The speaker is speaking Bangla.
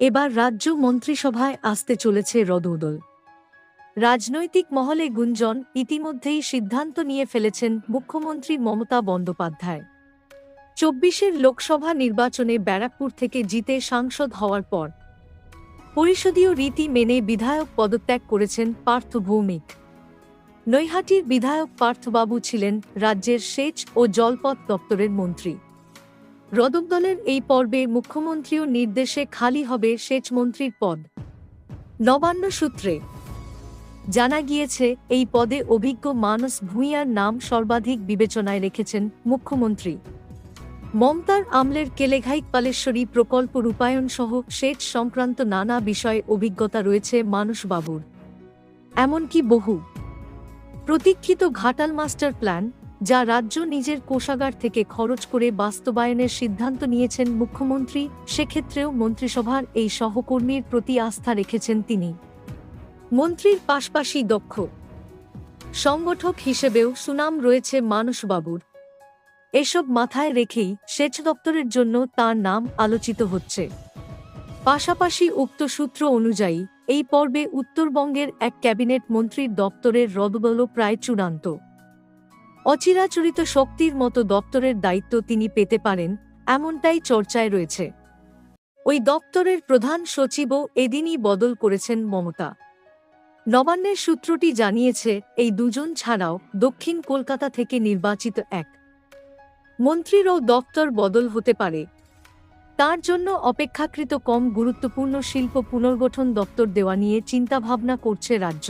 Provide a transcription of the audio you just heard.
এবার রাজ্য মন্ত্রিসভায় আসতে চলেছে রদৌদল রাজনৈতিক মহলে গুঞ্জন ইতিমধ্যেই সিদ্ধান্ত নিয়ে ফেলেছেন মুখ্যমন্ত্রী মমতা বন্দ্যোপাধ্যায়। চব্বিশের লোকসভা নির্বাচনে ব্যারাকপুর থেকে জিতে সাংসদ হওয়ার পর পরিষদীয় রীতি মেনে বিধায়ক পদত্যাগ করেছেন পার্থ ভৌমিক। নৈহাটির বিধায়ক পার্থবাবু ছিলেন রাজ্যের সেচ ও জলপথ দপ্তরের মন্ত্রী। রদকদলের এই পর্বে মুখ্যমন্ত্রীর নির্দেশে খালি হবে সেচ মন্ত্রীর পদ। নবান্ন সূত্রে জানা গিয়েছে, এই পদে অভিজ্ঞ মানস ভূঁইয়ার নাম সর্বাধিক বিবেচনায় রেখেছেন মুখ্যমন্ত্রী। মমতার আমলের কেলেঘাইক পালেশ্বরী প্রকল্প রূপায়ণ সহ সেচ সংক্রান্ত নানা বিষয়ে অভিজ্ঞতা রয়েছে মানসবাবুর এমনকি বহু। প্রতীক্ষিত ঘাটাল মাস্টার প্ল্যান যা রাজ্য নিজের কোষাগার থেকে খরচ করে বাস্তবায়নের সিদ্ধান্ত নিয়েছেন মুখ্যমন্ত্রী, সেক্ষেত্রেও মন্ত্রিসভার এই সহকর্মীর প্রতি আস্থা রেখেছেন তিনি। মন্ত্রীর পাশাপাশি দক্ষ সংগঠক হিসেবেও সুনাম রয়েছে মানসবাবুর। এসব মাথায় রেখেই সেচ দপ্তরের জন্য তার নাম আলোচিত হচ্ছে। পাশাপাশি উক্ত সূত্র অনুযায়ী, এই পর্বে উত্তরবঙ্গের এক ক্যাবিনেট মন্ত্রীর দপ্তরের রদবল প্রায় চূড়ান্ত। অচিরাচরিত শক্তির মতো দপ্তরের দায়িত্ব তিনি পেতে পারেন, এমনটাই চর্চায় রয়েছে। ওই দপ্তরের প্রধান সচিবও এদিনই বদল করেছেন মমতা। নবান্নের সূত্রটি জানিয়েছে, এই দুজন ছাড়াও দক্ষিণ কলকাতা থেকে নির্বাচিত এক মন্ত্রীরও দপ্তর বদল হতে পারে। তার জন্য অপেক্ষাকৃত কম গুরুত্বপূর্ণ শিল্প পুনর্গঠন দপ্তর দেওয়া নিয়ে চিন্তাভাবনা করছে রাজ্য।